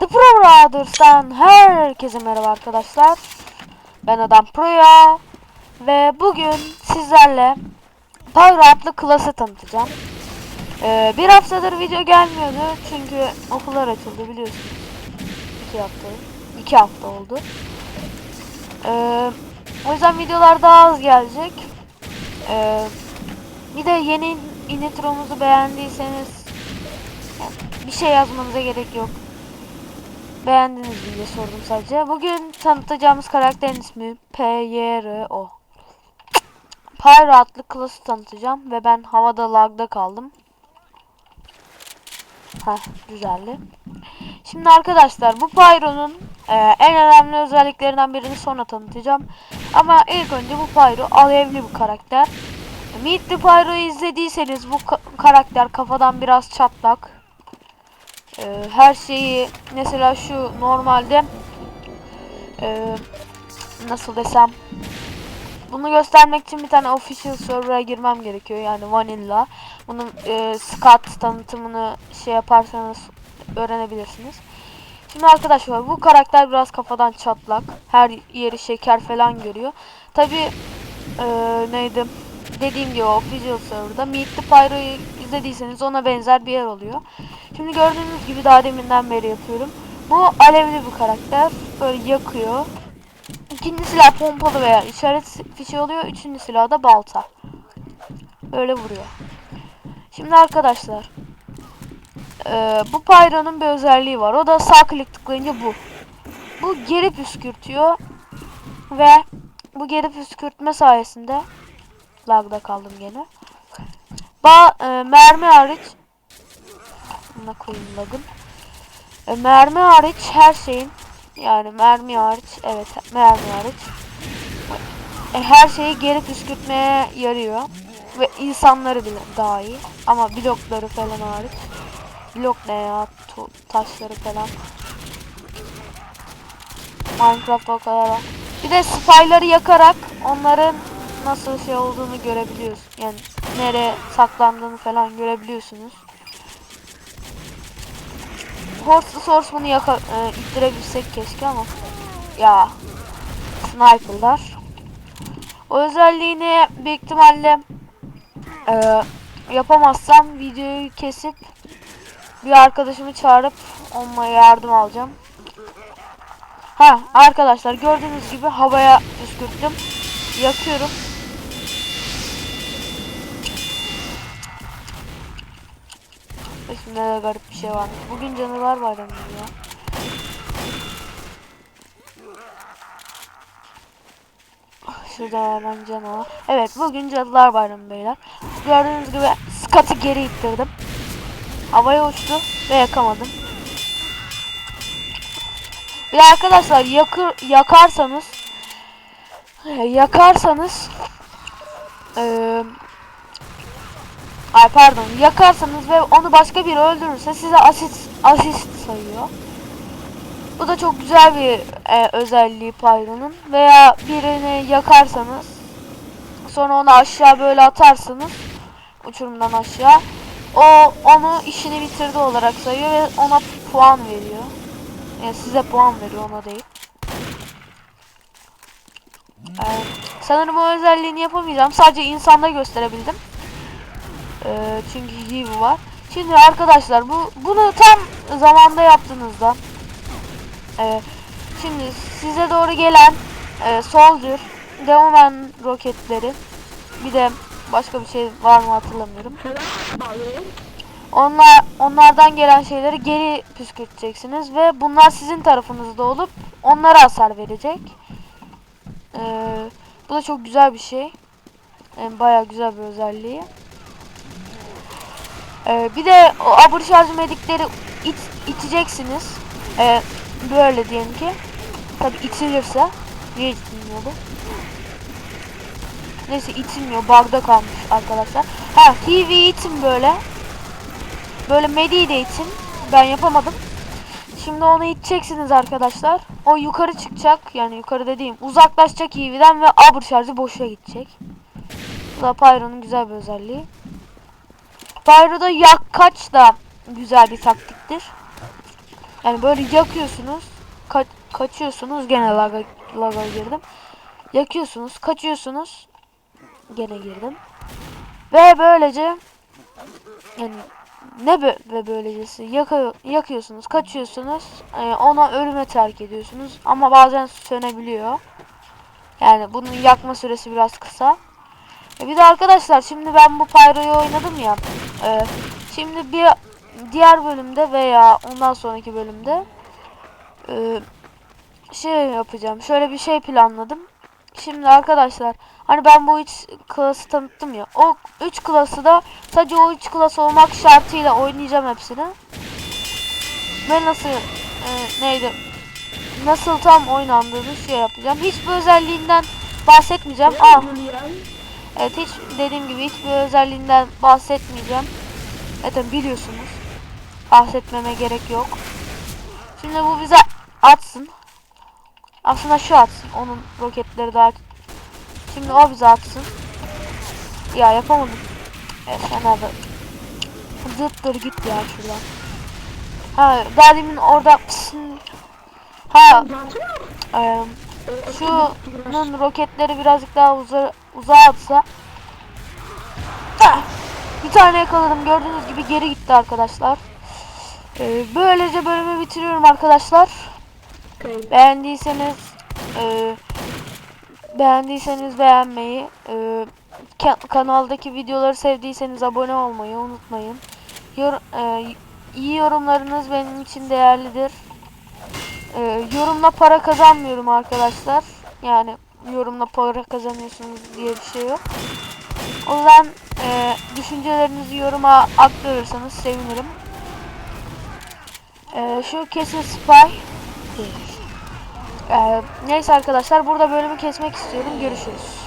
The Pro Brothers'tan herkese merhaba arkadaşlar. Ben Adam Pro'ya ve bugün sizlerle Pyro adlı klası tanıtacağım. Ee, bir haftadır video gelmiyordu çünkü okullar açıldı biliyorsunuz. İki hafta, iki hafta oldu. Ee, o yüzden videolar daha az gelecek. Ee, bir de yeni intromuzu beğendiyseniz bir şey yazmanıza gerek yok. Beğendiniz diye sordum sadece. Bugün tanıtacağımız karakterin ismi PYRO. Pyro adlı klası tanıtacağım ve ben havada lagda kaldım. Heh düzeldi. Şimdi arkadaşlar bu Pyro'nun e, en önemli özelliklerinden birini sonra tanıtacağım. Ama ilk önce bu Pyro alevli bir karakter. Meet the Pyro'yu izlediyseniz bu ka- karakter kafadan biraz çatlak. Ee, her şeyi mesela şu normalde ee, nasıl desem bunu göstermek için bir tane official server'a girmem gerekiyor yani vanilla. Bunun ee, scat tanıtımını şey yaparsanız öğrenebilirsiniz. Şimdi arkadaşlar bu karakter biraz kafadan çatlak. Her yeri şeker falan görüyor. Tabi neydi? Dediğim gibi official server'da Meet the Pyro'yu izlediyseniz ona benzer bir yer oluyor. Şimdi gördüğünüz gibi daha deminden beri yapıyorum. Bu alevli bir karakter. Böyle yakıyor. İkinci silah pompalı veya işaret fişi oluyor. Üçüncü silah da balta. Böyle vuruyor. Şimdi arkadaşlar. eee, bu Pyro'nun bir özelliği var. O da sağ klik tıklayınca bu. Bu geri püskürtüyor. Ve bu geri püskürtme sayesinde lagda kaldım gene. Ba eee, mermi hariç. Buna koyayım lagın. E, mermi hariç her şeyin yani mermi hariç evet mermi hariç. E, her şeyi geri püskürtmeye yarıyor. Ve insanları bile dahil. Ama blokları falan hariç. Blok ne ya Tu- taşları falan. Minecraft o kadar bir de spyları yakarak onların nasıl şey olduğunu görebiliyorsun. Yani nereye saklandığını falan görebiliyorsunuz Horse Source bunu yaka e, ittirebilsek keşke ama ya sniperlar o özelliğini büyük ihtimalle e, yapamazsam videoyu kesip bir arkadaşımı çağırıp onunla yardım alacağım. Ha arkadaşlar gördüğünüz gibi havaya püskürttüm. Yakıyorum. Üstünde de garip bir şey varmış. Bugün canavar bayramı ya. Şurada hemen canavar. Evet bugün cadılar bayramı beyler. Gördüğünüz gibi skatı geri ittirdim. Havaya uçtu ve yakamadım. Bir arkadaşlar yakır, yakarsanız yakarsanız eee Ay pardon yakarsanız ve onu başka biri öldürürse size asist asist sayıyor. Bu da çok güzel bir e, özelliği Pyro'nun. Veya birini yakarsanız sonra onu aşağı böyle atarsınız uçurumdan aşağı. O onu işini bitirdi olarak sayıyor ve ona puan veriyor. Yani size puan veriyor ona değil. Ee, sanırım o özelliğini yapamayacağım. Sadece insanda gösterebildim. Ee, çünkü Hive var. Şimdi arkadaşlar bu bunu tam zamanda yaptığınızda e, şimdi size doğru gelen e, Soldier, Deoman roketleri bir de başka bir şey var mı hatırlamıyorum. Onlar onlardan gelen şeyleri geri püskürteceksiniz ve bunlar sizin tarafınızda olup onlara hasar verecek. Ee, bu da çok güzel bir şey. Yani bayağı güzel bir özelliği. Ee, bir de o abur medikleri it, iteceksiniz. Ee, böyle diyelim ki. Tabi itilirse. Niye itilmiyordu? Neyse itilmiyor. Bug'da kalmış arkadaşlar. Ha TV itin böyle. Böyle mediyi de itin. Ben yapamadım. Şimdi onu iteceksiniz arkadaşlar. O yukarı çıkacak. Yani yukarı dediğim uzaklaşacak EV'den ve abur şarjı boşa gidecek. Bu da Pyro'nun güzel bir özelliği. Pyro'da yak kaç da güzel bir taktiktir. Yani böyle yakıyorsunuz. Ka- kaçıyorsunuz. Gene laga, laga girdim. Yakıyorsunuz. Kaçıyorsunuz. Gene girdim. Ve böylece yani ne bö- ve böylecesi yakıyor, yakıyorsunuz, kaçıyorsunuz, e, ona ölüme terk ediyorsunuz ama bazen sönebiliyor. Yani bunun yakma süresi biraz kısa. E bir de arkadaşlar şimdi ben bu Pyro'yu oynadım ya. Şimdi bir diğer bölümde veya ondan sonraki bölümde e, şey yapacağım. Şöyle bir şey planladım. Şimdi arkadaşlar hani ben bu üç klası tanıttım ya. O üç klası da sadece o üç klas olmak şartıyla oynayacağım hepsini. Ve nasıl e, neydi? Nasıl tam oynandığını şey yapacağım. Hiçbir özelliğinden bahsetmeyeceğim. Aa. Evet hiç dediğim gibi hiçbir özelliğinden bahsetmeyeceğim. Zaten biliyorsunuz. Bahsetmeme gerek yok. Şimdi bu bize atsın. Aslında şu atsın. Onun roketleri daha... Şimdi o bize atsın. Ya yapamadım. Evet sen abi. Zıttır git ya şuradan. Ha daha demin orada... Ha e, şunun roketleri birazcık daha uza, uzağa atsa. Bir tane yakaladım. Gördüğünüz gibi geri gitti arkadaşlar. E, böylece bölümü bitiriyorum arkadaşlar. Okay. Beğendiyseniz e, beğendiyseniz beğenmeyi, e, ka- kanaldaki videoları sevdiyseniz abone olmayı unutmayın. Yor, e, iyi yorumlarınız benim için değerlidir. E, yorumla para kazanmıyorum arkadaşlar. Yani yorumla para kazanıyorsunuz diye bir şey yok. O yüzden e, düşüncelerinizi yoruma aktarırsanız sevinirim. E, şu kesin spy. Ee, neyse arkadaşlar burada bölümü kesmek istiyorum. Görüşürüz.